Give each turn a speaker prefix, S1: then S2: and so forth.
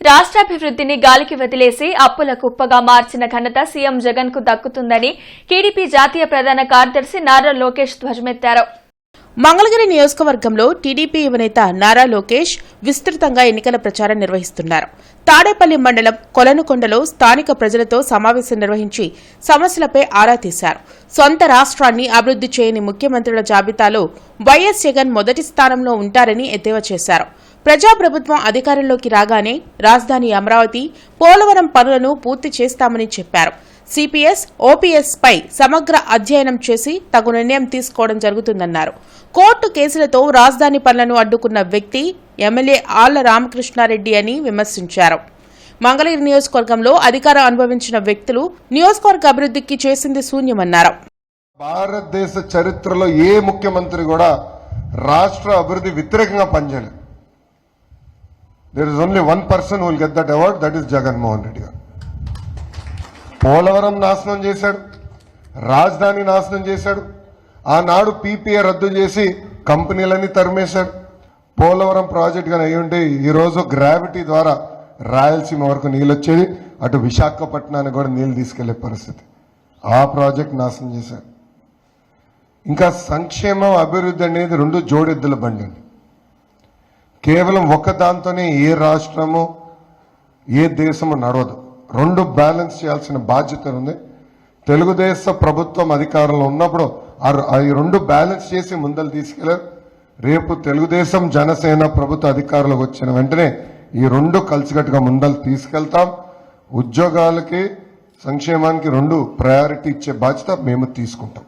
S1: రాష్ట్రాభివృద్ధిని గాలికి వదిలేసి అప్పుల కుప్పగా మార్చిన ఘనత సీఎం జగన్కు దక్కుతుందని టీడీపీ జాతీయ ప్రధాన కార్యదర్శి నారా లోకేష్ ధ్వజమెత్తారు.
S2: మంగళగిరి నియోజకవర్గంలో టీడీపీ యువనేత నారా లోకేష్ విస్తృతంగా ఎన్నికల ప్రచారం నిర్వహిస్తున్నారు. తాడేపల్లి మండలం కొలనుకొండలో స్థానిక ప్రజలతో సమావేశం నిర్వహించి సమస్యలపై ఆరా తీశారు. సొంత రాష్ట్రాన్ని అభివృద్ది చేయని ముఖ్యమంత్రుల జాబితాలో వైఎస్ జగన్ మొదటి స్థానంలో ఉంటారని ఎద్దేవా చేశారు. ప్రజాప్రభుత్వం అధికారంలోకి రాగానే రాజధాని అమరావతి పోలవరం పనులను పూర్తి చేస్తామని చెప్పారు. సిపిఎస్ ఓపీఎస్ పై సమగ్ర అధ్యయనం చేసి తగు నిర్ణయం తీసుకోవడం జరుగుతుందన్నారు. కోర్టు కేసులతో రాజధాని పనులను అడ్డుకున్న వ్యక్తి ఎమ్మెల్యే ఆళ్ళ రామకృష్ణారెడ్డి అని విమర్శించారు. మంగళగిరి నియోజకవర్గంలో అధికారం అనుభవించిన వ్యక్తులు నియోజకవర్గ అభివృద్ధికి చేసింది శూన్యమన్నారు.
S3: భారతదేశ చరిత్రలో ఏ ముఖ్యమంత్రి కూడా రాష్ట్ర అభివృద్ధి వ్యతిరేకంగా పనిచేయలేదు. There is only one person will get that award that is Jaganmohan Reddy garu Polavaram నాశనం చేశాడు రాజధాని నాశనం చేశాడు ఆనాడు పీపీఏ రద్దు చేసి కంపెనీలన్నీ తరిమేశాడు. పోలవరం ప్రాజెక్ట్ కానీ అయ్యి ఉంటే ఈరోజు గ్రావిటీ ద్వారా రాయలసీమ వరకు నీళ్ళు వచ్చేది అటు విశాఖపట్నానికి కూడా నీళ్ళు తీసుకెళ్ళే పరిస్థితి. ఆ ప్రాజెక్ట్ నాశనం చేశాడు. ఇంకా సంక్షేమం అభివృద్ధి అనేది రెండు జోడెద్దుల బండి అండి. కేవలం ఒక దాంతోనే ఏ రాష్ట్రము ఏ దేశము నడవదు. రెండు బ్యాలెన్స్ చేయాల్సిన బాధ్యత ఉంది. తెలుగుదేశ ప్రభుత్వం అధికారంలో ఉన్నప్పుడు ఆ ఈ రెండు బ్యాలెన్స్ చేసి ముందలు తీసుకెళ్ళారు. రేపు తెలుగుదేశం జనసేన ప్రభుత్వ అధికారులకు వచ్చిన వెంటనే ఈ రెండు కలిసికట్టుగా ముందలు తీసుకెళ్తాం. ఉద్యోగాలకి సంక్షేమానికి రెండు ప్రయారిటీ ఇచ్చే బాధ్యత మేము తీసుకుంటాం.